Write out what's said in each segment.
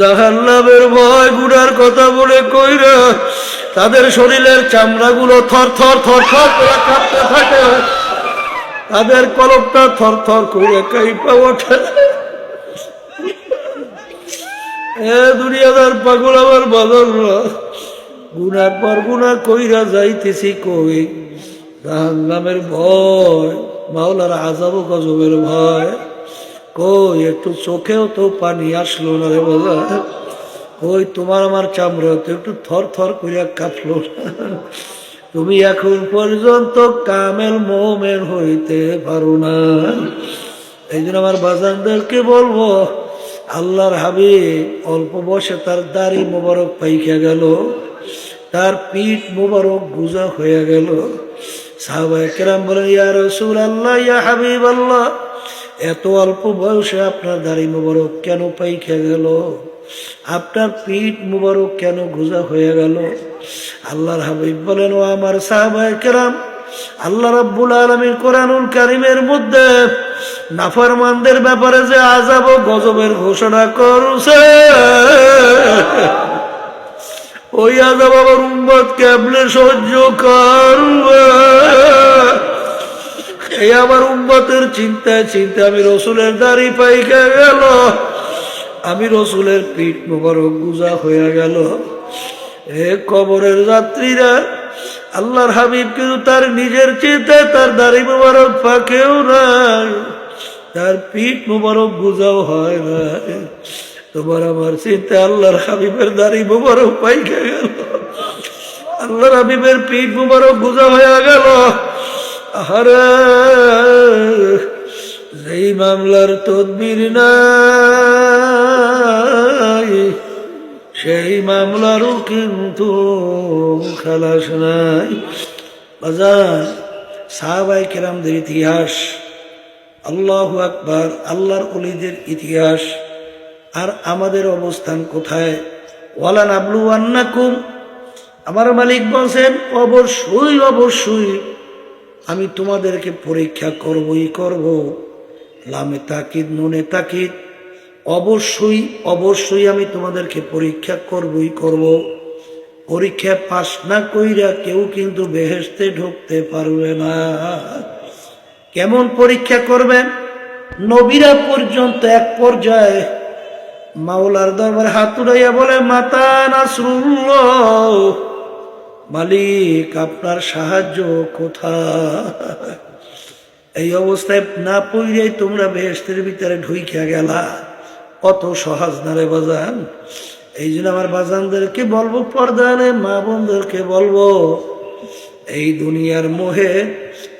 জাহান্নামের ভয় গুড়ার কথা বলে কইরা তাদের শরীরের চামড়াগুলো থর থর থর থর করে কাঁপতে থাকে। তাদের কলকটা থর থর করে কাইপা ওঠে। এ দুনিয়াদার পাগল আমার বদল গুনার পর গুনা কইরা যাইতেছি কই? জাহান্নামের ভয়, মাওলার আজাব গজবের ভয়। কই, একটু চোখেও তো পানি আসলো না রে বাবা। কই, তোমার আমার চামড়া তো একটু থর থর করিয়া কাঁপলো তুমি এখন পর্যন্ত কামেল মোমেন হইতে পারো না। এই জন্য আমার বাজানদেরকে বলব, আল্লাহর হাবি অল্প বয়সে তার দাড়ি মোবারক পাইকা গেল। তার পিঠ মোবারক গুজা হয়ে গেল। সাহবাই কেরাম বলেন, ইয়া রসুল আল্লাহ ইয়া হাবিব আল্লাহ এত অল্প বয়সে আপনার দাড়ি মোবারক কেন পাইকা গেল? আপনার পিঠ মুবারক কেন গুজা হয়ে গেল? আল্লাহর হাবিব বলেন, ও আমার সাহাবাই কেরাম, আল্লাহ রাব্বুল আলমীর কোরআনুল কারিমের মধ্যে নাফরমানদের ব্যাপারে যে আজাব ও গজবের ঘোষণা করছে, ওই আজাব আবার উম্মত কেবলে সহ্য করবে এই আমার উম্মতের চিন্তায় চিন্তা, আমি রসুলের দাড়ি পাইকে গেল। আমি রসুলের পিঠ মোবারক গুজা হয়ে গেল। এ কবরের যাত্রীরা, আল্লাহর হাবিব কিন্তু তার নিজের চিন্তায় তার দাড়ি মোবারক ফাঁকেও নাই। তার পিঠ মোবারক গুজাও হয় না তোমার আমার চিন্তা আল্লাহর হাবিবের দাড়ি মোবারক পাইকে গেল। আল্লাহর হাবিবের পিঠ মোবারক গুজা হয়ে গেল। আহারে যেই মামলার তদবির নাই, সেই মামলারও কিন্তু খালাস নাই। বাজার সাহাবাই কেরামদের ইতিহাস, আল্লাহ আকবার, আল্লাহর অলিদের ইতিহাস, আর আমাদের অবস্থান কোথায়? ওয়ালান আবলু আন্নাকুম আমার মালিক বলছেন, অবশ্যই অবশ্যই আমি তোমাদেরকে পরীক্ষা করবই করব। লামে তাকিদ, নুনে তাকিদ। অবশ্যই অবশ্যই আমি তোমাদেরকে পরীক্ষা করবই করব। পরীক্ষা পাশ না কইরা কেউ কিন্তু বেহেস্তে ঢুকতে পারবে না। কেমন পরীক্ষা করবেন? নবীরা পর্যন্ত এক পর্যায়ে মাওলার দরবার হাত উড়াইয়া বলে, মাতা নাসরুল্লাহ। মালিক, আপনার সাহায্য কোথা এই অবস্থায় না পড়িয়াই তোমরা বেহেস্তের ভিতরে ঢুইকা গেলা। কত সহজ না রে বাজান? এই জন্য আমার বাজানদেরকে বলব, পর্দানে মা বোনদেরকে বলব, এই দুনিয়ার মোহে,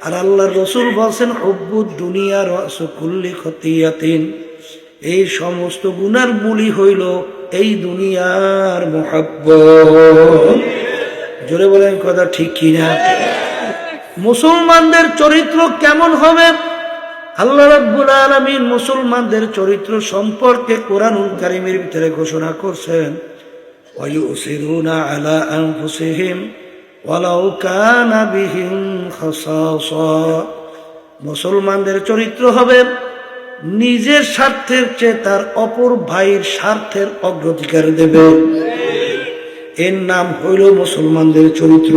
আর আল্লাহর রসুল বলছেন অব্বুদ দুনিয়ার কুল্লি খতিয়াতিন। এই সমস্ত গুনার বুলি হইল এই দুনিয়ার মোহাব্বত। জোরে বলেন কথা ঠিক কিনা? মুসলমানদের চরিত্র কেমন হবে? আল্লাহ রাব্বুল আলামিন মুসলমানদের চরিত্র সম্পর্কে কোরআনুল কারীমের ভিতরে ঘোষণা করছেন আলা ওয়ালাউ মুসলমানদের চরিত্র হবে নিজের স্বার্থের চেয়ে তার অপর ভাইয়ের স্বার্থের অগ্রাধিকার দেবে। এর নাম হইল মুসলমানদের চরিত্র।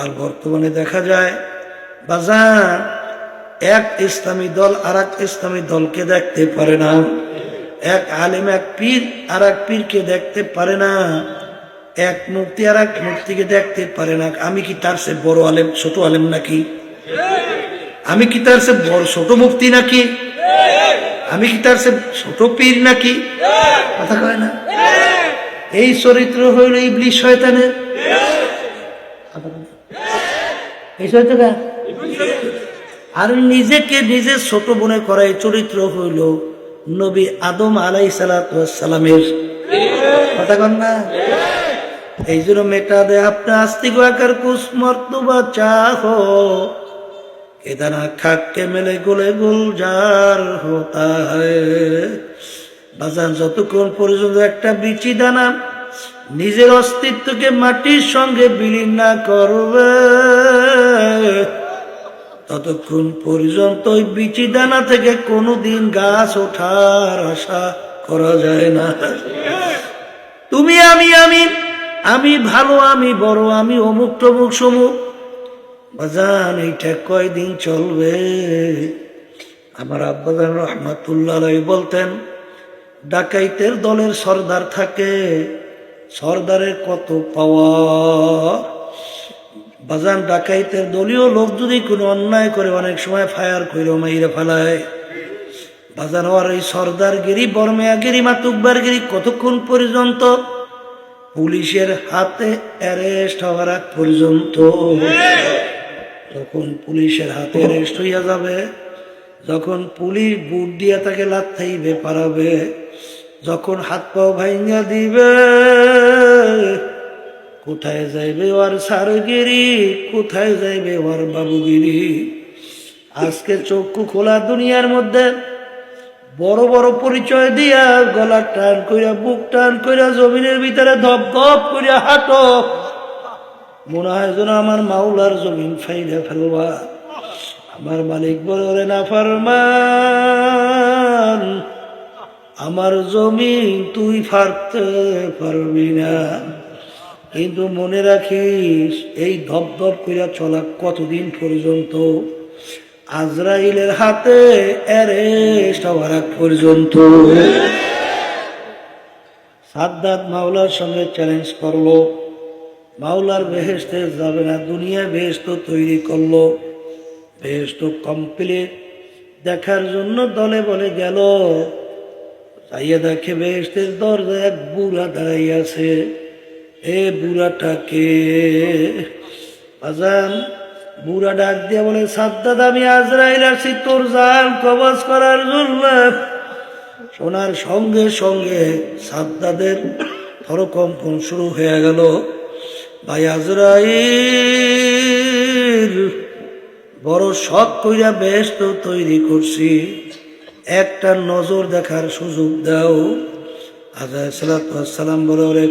আর বর্তমানে দেখা যায়, বাজার, এক ইসলামী দল আর এক ইসলামী দলকে দেখতে পারে না। এক আলেম, এক পীর আর এক পীরকে দেখতে পারে না। এক মুক্তি আর এক মুক্তিকে দেখতে পারে না। আমি কি তার সে বড় আলেম, ছোট আলেম নাকি? আমি কি তার সে বড়, ছোট মুক্তি নাকি? আমি কি তার সে ছোট পীর নাকি? কথা কয় না? এই চরিত্র হইল ইবলিশ শয়তানের। এই চরিত্রটা আর নিজেকে নিজে ছোট মনে করা চরিত্র হইল নবী আদম আলাই সালামের। কথা কন না? এই জন্য মেটা দে আপনা আস্তিক আকার কুস মর্তবা চাহ। এদানা খাককে মেলে গোলে গোল যার হতা বাজান, যতক্ষণ পর্যন্ত একটা বিচি দানা নিজের অস্তিত্বকে মাটির সঙ্গে বিলীন না করবে, ততক্ষণ পর্যন্ত ওই বিচি দানা থেকে কোনোদিন গাছ ওঠার আশা করা যায় না। তুমি আমি আমি আমি ভালো, আমি বড়, আমি অমুক টমুক সমুক। বাজান, এইটা কয়দিন চলবে? আমার আব্বাজান রহমাতুল্লাহ বলতেন ডাকাইতের দলের সর্দার থাকে। সর্দারের কত পাওয়ার বাজান, ডাকাইতের দলীয় লোক যদি কোনো অন্যায় করে, অনেক সময় ফায়ার করে মাইরে ফেলায়। বাজান হওয়ার এই সর্দারগিরি, বর্মেয়াগিরি মাতুকবারগিরি কতক্ষণ পর্যন্ত? পুলিশের হাতে অ্যারেস্ট হওয়ার আগ পর্যন্ত। তখন পুলিশের হাতে অ্যারেস্ট হইয়া যাবে, যখন পুলিশ বুট দিয়া তাকে লাথাইবে পারাবে যখন হাত পাও ভাইঙ্গা দিবে, কোথায় যাইবে ওর সারগিরি, কোথায় যাইবে ওর বাবুগিরি? আজকে চক্ষু খোলা দুনিয়ার মধ্যে, বড় বড় পরিচয় দিয়া গলা টান কইরা, বুক টান কইরা, জমিনের ভিতরে ধপ ধপ কইরা হাঁটো। মনে হয় যেন আমার মাওলার জমিন ফাইরা ফেলবা। আমার মালিক বলে না ফারমান আমার জমি তুই ফারতে পারবি না। কিন্তু মনে রাখিস, এই ধপ ধপ কইরা চলা কতদিন পর্যন্ত? আজরাইলের হাতে অ্যারেস্ট হওয়ার পর্যন্ত। সাদ্দাত মাওলার সঙ্গে চ্যালেঞ্জ করল। মাওলার বেহেস্তে যাবে না, দুনিয়া বেহেস্ত তৈরি করল। বেহেস্ত কমপ্লিট দেখার জন্য দলে বলে গেল যাইয়া দেখে বেহেস্তের দরজায় এক বুড়া দাঁড়াই আছে। এ বুড়াটাকে বাজান, বুড়া ডাক দিয়ে বলে সাদ্দাদ আমি আজরাইল আছি, তোর জান কবজ করার জন্য। শোনার সঙ্গে সঙ্গে সাদ্দাদের থরকম্পন শুরু হয়ে গেল। ভাই আজরাইল, বড় শখ কইরা বেশ তো তৈরি করছি। একটা নজর দেখার সুযোগ দাও। আজাই সালাম বলে, ওরে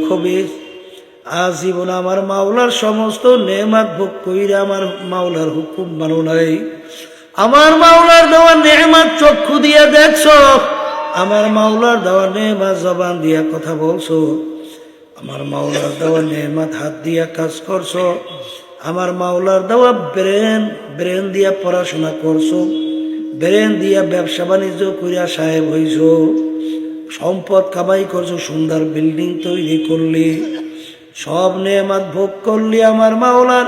আজীবন আমার মাওলার সমস্ত নেমাত ভোগ কইরা আমার মাওলার হুকুম মানো নাই। আমার মাওলার দেওয়া নেমাত চক্ষু দিয়ে দেখছ, আমার মাওলার দেওয়া নেমাত জবান দিয়া কথা বলছো, আমার মাওলার দেওয়া নেমাত হাত দিয়া কাজ করছ, আমার মাওলার দেওয়া ব্রেন ব্রেন দিয়া পড়াশোনা করছ ব্রেন দিয়া ব্যবসা বাণিজ্য করিয়া সাহেব হইছো। সম্পদ কামাই করছ, সুন্দর বিল্ডিং তৈরি করলি। সব নেমাত ভোগ করলি আমার মাওলার।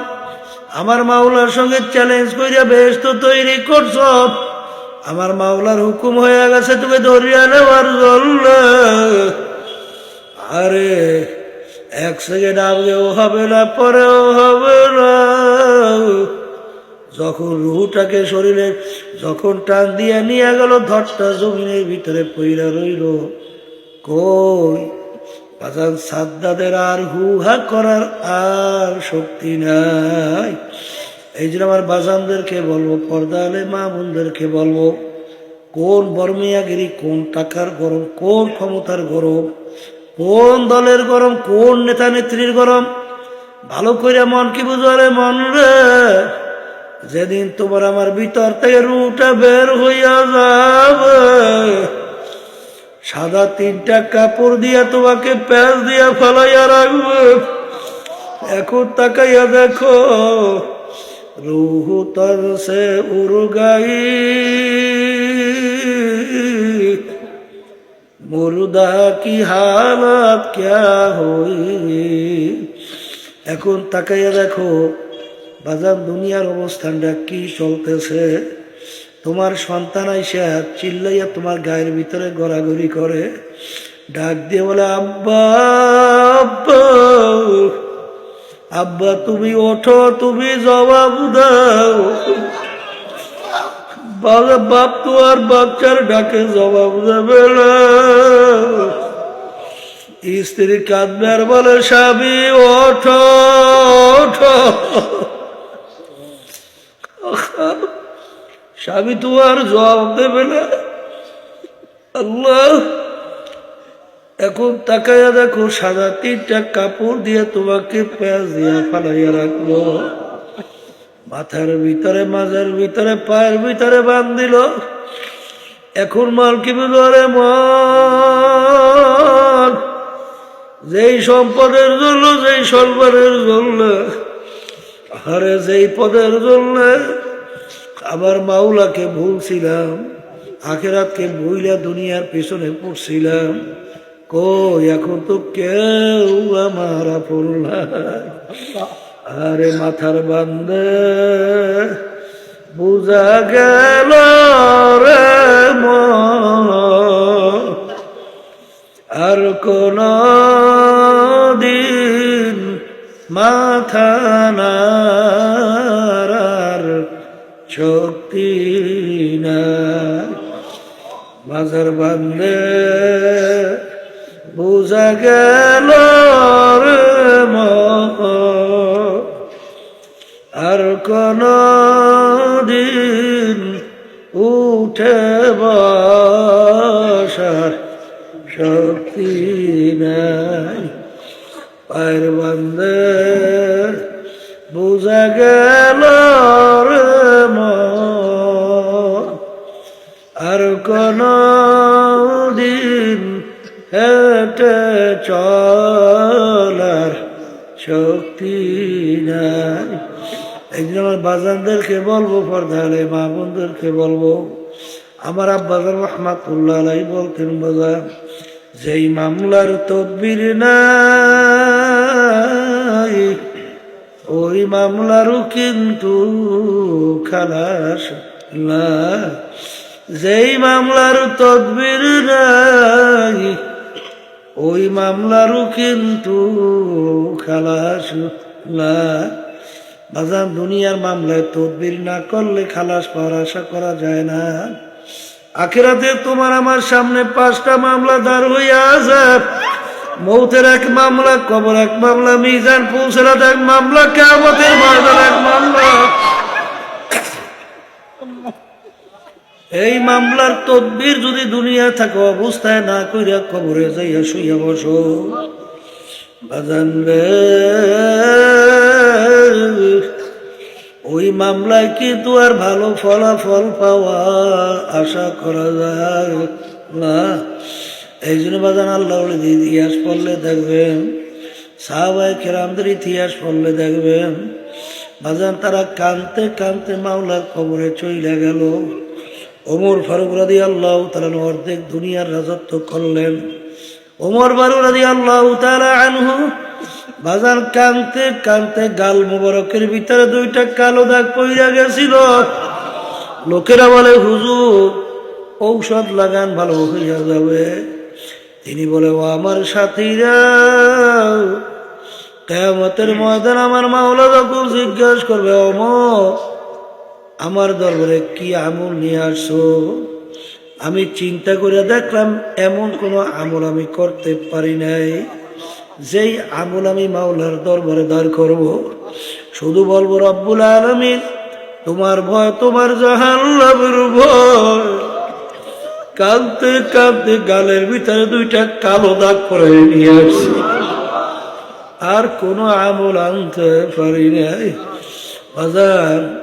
আমার মাওলার সঙ্গে চ্যালেঞ্জ করিয়া বেশ তো তৈরি করছ। আমার মাওলার হুকুম হয়ে গেছে, তুমি ধরিয়া নেওয়ার জন্য আরে, এক সেকেন্ড আগেও হবে না, পরেও হবে না। যখন রুহুটাকে শরীরে যখন টান দিয়া নিয়ে গেল, ধরটা জমিনের ভিতরে পইরা রইল। কই? বাজান সাদ্দাদের আর হুহা করার আর শক্তি নাই। এই জন্য আমার বাজানদেরকে বলব, পর্দা আলে মা বোনদেরকে বলব, কোন বর্মিয়াগিরি, কোন টাকার গরম, কোন ক্ষমতার গরম, কোন দলের গরম, কোন নেতা নেত্রীর গরম, ভালো করে মন কি বুঝারে মন রে? যেদিন তোমার আমার ভিতর থেকে রুটা বের হইয়া যাবে, সাদা তিনটা কাপড় দিয়া তোমাকে প্যাঁচ দিয়া ফলাইয়া রাখবে। এখন তাকাইয়া দেখো, রুহু তর সে উরগাই। মুর্দা কি হালত, ক্যা হই? এখন তাকাইয়া দেখো বাজার দুনিয়ার অবস্থানটা কি চলতেছে? তোমার সন্তান আইসা চিল্লাইয়া তোমার গায়ের ভিতরে গড়াগড়ি করে। ডাক দিয়ে বলে, আব্বা আব্বা তুমি ওঠো, তুমি জবাব দাও। বাপ তো আর বাচ্চার ডাকে জবাব দেবে না। স্ত্রী কাঁদবে আর বলে, স্বামী, ওঠো ওঠো। স্বামী তো আর জবাব দেবে না। আল্লাহ, এখন তাকাইয়া দেখো, সাদা তিনটা কাপড় দিয়ে তোমাকে পেঁয়াজ দিয়া ফালাইয়া রাখল। মাথার ভিতরে, মাঝের ভিতরে, পায়ের ভিতরে বাঁধ দিল। এখন মাল কি বলে মা যেই সম্পদের জন্য, যেই সম্মানের জন্য। আরে যেই পদের জন্য। আমার মাওলাকে ভুলছিলাম আখেরাতকে ভুইলা দুনিয়ার পেছনে পড়ছিলাম। কই, এখন তো কেউ আমার আপন আরে মাথার বান্দে, বুঝা গেল রে আর কোন দিন মাথা নাড়ার শক্তি নাই মাঝার বান্ধে বুঝা গেল আর কোন দিন উঠে বসার শক্তি নাই। পায়ের বান্ধে কোন দিন হেঁটে চলার শক্তি নাই। একদিন আমার বাজানদেরকে বলব পর্দালে মা বোনদেরকে বলব, আমার আব্বাজান রহমাতুল্লাহ বলতেন বাজার যেই মামলার তদবির নাই, ওই মামলারও কিন্তু খালাস না যেই মামলার তদবির নাই, ওই মামলারও কিন্তু খালাস না বাজান, দুনিয়ার মামলায় তদবির না করলে খালাস পাওয়ার আশা করা যায় না। আখেরাতে তোমার আমার সামনে পাঁচটা মামলা দাঁড় হইয়া আছে। মৌতের এক মামলা, কবর এক মামলা, মিজান পৌঁছরাত এক মামলা কেমতের ময়দান এক মামলা। এই মামলার তদবির যদি দুনিয়া থাকে অবস্থায় না কইরা কবরে যাইয়া শুইয়া বসো। বাজান রে ওই মামলায় কিন্তু আর ভালো ফলাফল পাওয়া আশা করা যায় না। এই জন্য বাজান আল্লাহ ইতিহাস পড়লে দেখবেন। সাহাবাই খেরামদের ইতিহাস পড়লে দেখবেন। বাজান তারা কানতে কানতে মাওলার খবরে চইলে গেল। ওমর ফারুক রাদি আল্লাহ তারা অর্ধেক দুনিয়ার রাজত্ব করলেন। ওমর বারু রাদি আল্লাহ তারা আনহু বাজার কানতে কানতে গাল মোবারকের ভিতরে দুইটা কালো দাগ পইরা গেছিল। লোকেরা বলে, হুজুর, ঔষধ লাগান ভালো হইয়া যাবে। তিনি বলে, ও আমার সাথীরা কেমতের ময়দান আমার মাওলা যখন জিজ্ঞাসা করবে অম আমার দরবারে কি আমল নিয়ে আসো? আমি চিন্তা করে দেখলাম, এমন কোনো আমল আমি করতে পারি নাই। যেই আমল আমি মাওলার দরবারে দাঁড় করব, শুধু বলব, রব্বুল আলমিন, তোমার ভয়, তোমার জাহান্নামের ভয়। কাঁদতে কাঁদতে গালের ভিতরে দুইটা কালো দাগ করে নিয়ে আসছি। আর কোনো আমল আনতে পারি নাই। বাজার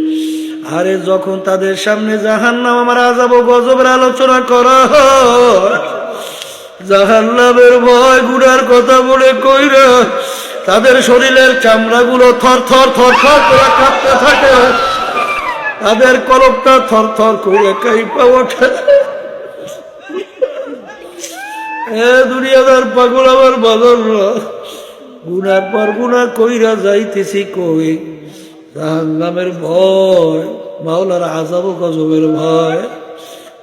আরে যখন তাদের সামনে জাহান নাম আমার আজাব গজবের আলোচনা করা জাহান নামের ভয় গুড়ার কথা বলে কইরা তাদের শরীরের চামড়াগুলো থর থর থর থর করে কাঁপতে থাকে। তাদের কলপটা থর থর করে কাইপা ওঠে। এ দুনিয়াদার পাগল আমার বদল গুনার পর গুনা কইরা যাইতেছি কই? জাহান্নামের ভয়। মাওলার আজাব গজবের ভয়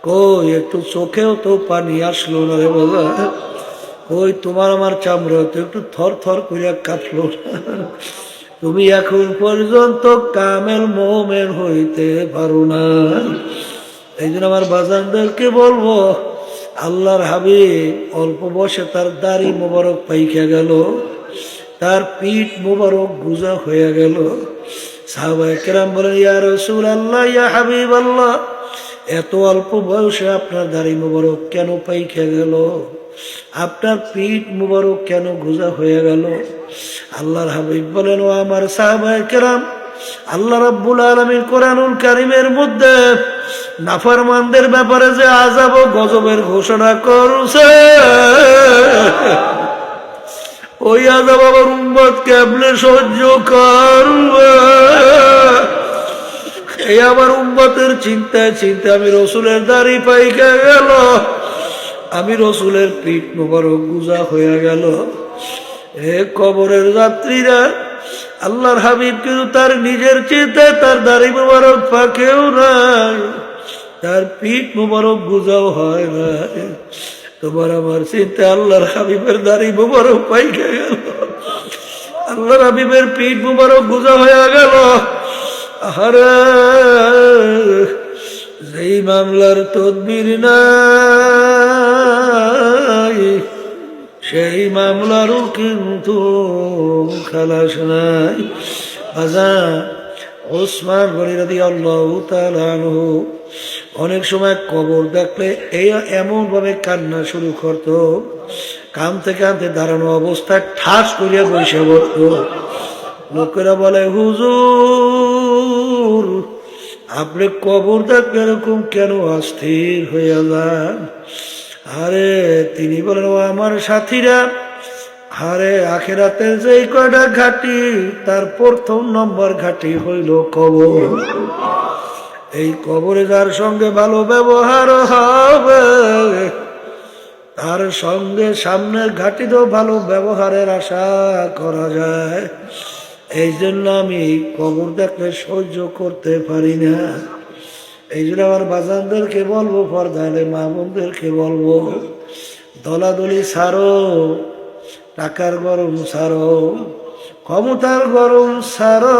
কই একটু চোখেও তো পানি আসলো না রে বাবা। ওই তোমার আমার চামড়া তো একটু থর থর করিয়া কাঁপলো না। তুমি এখন পর্যন্ত কামেল মোমেন হইতে পারো না। এই জন্য আমার বাজানদেরকে বলব, আল্লাহর হাবিব অল্প বসে তার দাড়ি মোবারক পাইখা গেল, তার পিঠ মোবারক গুজা হয়ে গেল। সাহবাই কেরাম বলেন, ইয়া রসুল আল্লাহ ইয়া হাবিব আল্লাহ এত অল্প বয়সে আপনার দাড়ি মোবারক কেন পাইকে গেল? আপনার পিঠ মুবারক কেন গুজা হয়ে গেল? আল্লাহর হাবিব বলেন, ও আমার সাহবাই কেরাম, আল্লাহ রাব্বুল আলমীর কোরআনুল কারিমের মধ্যে নাফরমানদের ব্যাপারে যে আজাব ও গজবের ঘোষণা করছে ওই আজাব আমার উম্মত সহ্য করবে? এই আমার উম্মতের চিন্তায় চিন্তা আমি রসুলের দাড়ি পাইকে গেল। আমি রসুলের পিঠ মোবারক গুজা হয়ে গেল। এ কবরের যাত্রীরা, আল্লাহর হাবিব কিন্তু তার নিজের চিন্তায় তার দাড়ি মোবারক পাকেও নাই। তার পিঠ মোবারক গুজাও হয় না তোমার আমার চিন্তা আল্লাহর হাবিবের দাড়ি মোবারক পাইকে গেল। আল্লাহর হাবিবের পিঠ মোবারক গুজা হয়ে গেল। যেই মামলার তদবির নাই, সেই মামলারও কিন্তু খালাস নাই। আজান ওসমান গরিরাদি আল্লাহ তালানহু অনেক সময় কবর দেখলে এই এমন ভাবে কান্না শুরু করত, কানতে কানতে দাঁড়ানো অবস্থায় ঠাস করিয়া বসে পড়ত। লোকেরা বলে, হুজুর, আপনি কবর দেখলে এরকম কেন অস্থির হইয়া যান? আরে, তিনি বলেন, ও আমার সাথীরা, আরে আখেরাতের যে কয়টা ঘাটি, তার প্রথম নম্বর ঘাটি হইল কবর। এই কবরে যার সঙ্গে ভালো ব্যবহার হবে, তার সঙ্গে সামনের ঘাটিতেও ভালো ব্যবহারের আশা করা যায়। এই জন্য আমি কবর দেখলে সহ্য করতে পারি না। এই জন্য আমার বাজানদেরকে বলব ফরদালে মামুনদেরকে বলব, দলাদলি সারো, টাকার গরম সারো, ক্ষমতার গরম সারো,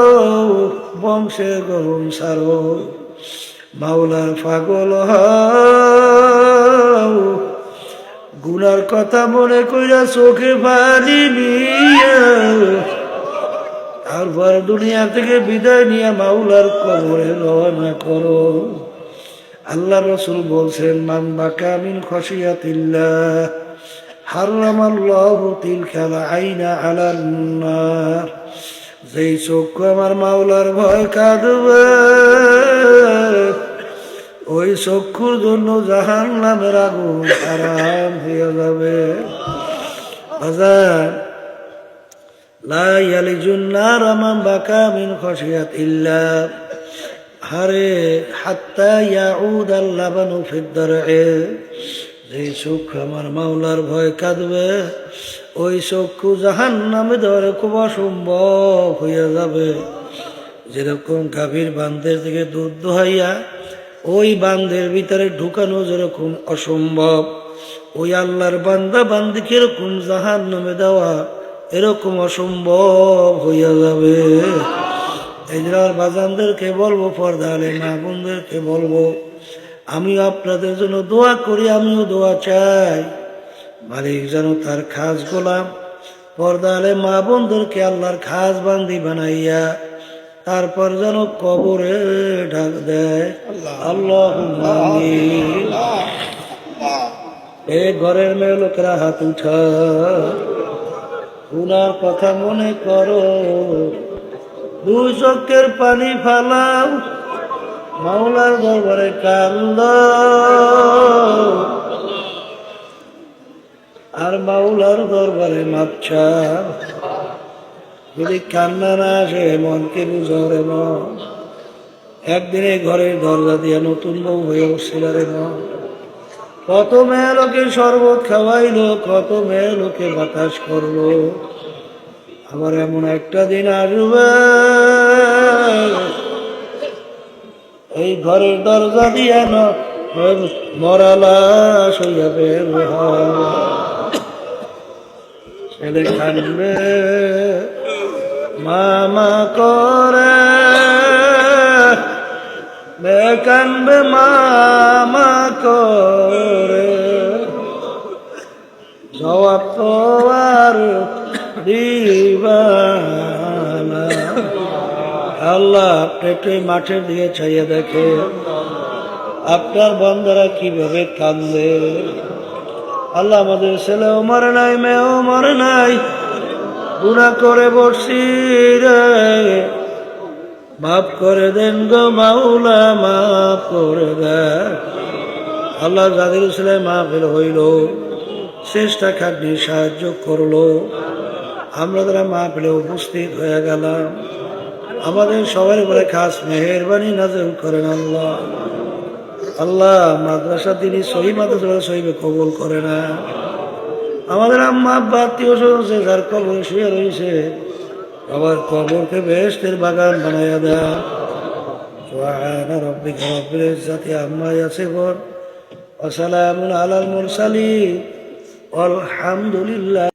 বংশের গরম সারো। মাওলার পাগল হও। গুনার কথা মনে কইরা চোখে পানি নিয়ে। তারপর দুনিয়া থেকে বিদায় নিয়ে মাওলার কবরে রওনা করো। আল্লাহ রসুল বলছেন, মান বাকা মিন খসিয়াতিল্লাহ হারাম আল্লাহ তিলকাল আইনা আলান যেই চক্ষু আমার মাওলার ভয় কাঁদবে ওই চক্ষুর জন্য জাহান নামের আগুন আরাম হয়ে যাবে। হারে যে চক্ষু আমার ভয় ওই চক্ষু জাহান নামে ধরে খুব অসম্ভব হইয়া যাবে। যেরকম গাভীর বান্ধের থেকে দুধ দোহাইয়া ওই বান্ধের ভিতরে ঢুকানো যেরকম অসম্ভব, ওই আল্লাহর বান্দা বান্দি কীরকম জাহান নামে দেওয়া এরকম অসম্ভব হইয়া যাবে। এই বাজানদেরকে বলব পর্দালে মা বোনদেরকে বলব আমি আপনাদের জন্য দোয়া করি, আমিও দোয়া চাই। মালিক যেন তার খাস গোলাম পর্দালে মা বোনদেরকে আল্লাহর খাস বান্দি বানাইয়া তারপর যেন কবরে ঢাক দেয়। আল্লাহ। এ ঘরের মেয়ে লোকেরা হাত উঠা উনার কথা মনে করো। দুই চোখের পানি ফালাও। মাওলার দরবারে কান্দ আর মাওলার দরবারে মাপছা যদি কান্না না আসে, মনকে বুঝরে মন একদিনে ঘরের দরজা দিয়ে নতুন বউ হয়ে উঠছিল রে মন কত মেয়ে লোকে শরবত খাওয়াইলো, কত মেয়ে লোকে বাতাস করল। আবার এমন একটা দিন আসবে। এই ঘরের দরজা দিয়ে না মরালাস হইয়া বের। ছেলে কানবে মামা করে। বেকানবে মামা করে। জবাব তো আর দিবানা আল্লাহ আপনি মাঠে দিয়ে ছাইয়ে দেখে। আপনার বন্ধরা কীভাবে কান্দে আল্লাহ আমাদের ছেলেও মরে নাই মেয়েও মরে নাই। গুণা করে বসি রে। মাফ করে দেন গো মাওলা, মাফ করে দেন। আল্লাহ যাদের ছেলে মাহফিল হইল। চেষ্টা খাটনি সাহায্য করল। আমরা তারা মা মাহফিলে উপস্থিত হয়ে গেলাম, আমাদের সবার উপরে খাস মেহরবানি নাজল করেন আল্লাহ। আল্লাহ মাদ্রাসা তিনি সহি মাদ্রাসা সহিবে কবুল করে না আমাদের আম্মা আব্বা আত্মীয় স্বজন আছে, যার কবর শুয়ে রয়েছে আবার কবরকে বেহেশতের বাগান বানাইয়া দেয় سبحان ربك رب العزة عما يصفون وسلام على المرسلين والحمد لله